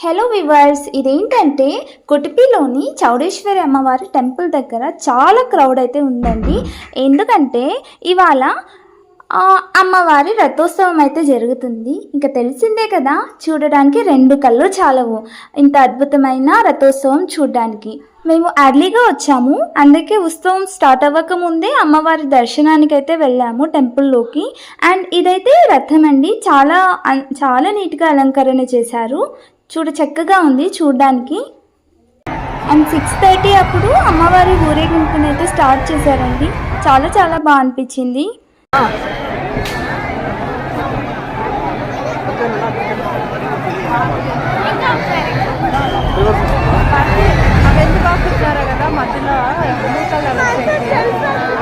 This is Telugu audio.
హలో వివర్స్ ఇదేంటంటే కుటిపిలోని చౌడేశ్వరి అమ్మవారి టెంపుల్ దగ్గర చాలా క్రౌడ్ అయితే ఉందండి. ఎందుకంటే ఇవాళ అమ్మవారి రథోత్సవం అయితే జరుగుతుంది. ఇంకా తెలిసిందే కదా చూడడానికి రెండు కళ్ళు చాలవు. ఇంత అద్భుతమైన రథోత్సవం చూడడానికి. మేము అర్లీగా వచ్చాము. అందుకే ఉత్సవం స్టార్ట్ అవ్వక ముందే అమ్మవారి దర్శనానికి అయితే వెళ్ళాము టెంపుల్లోకి అండ్ ఇదైతే రథం అండి. చాలా అన్- చాలా నీట్గా అలంకరణ చేశారు. చూడ చక్కగా ఉంది చూడడానికి. అండ్ సిక్స్ థర్టీ అప్పుడు అమ్మవారి ఊరేగింపునైతే స్టార్ట్ చేశారండి. చాలా చాలా బాగా అనిపించింది. అవెందుకు ఆపుతున్నారో కదా మధ్యలో బ్లూ కలర్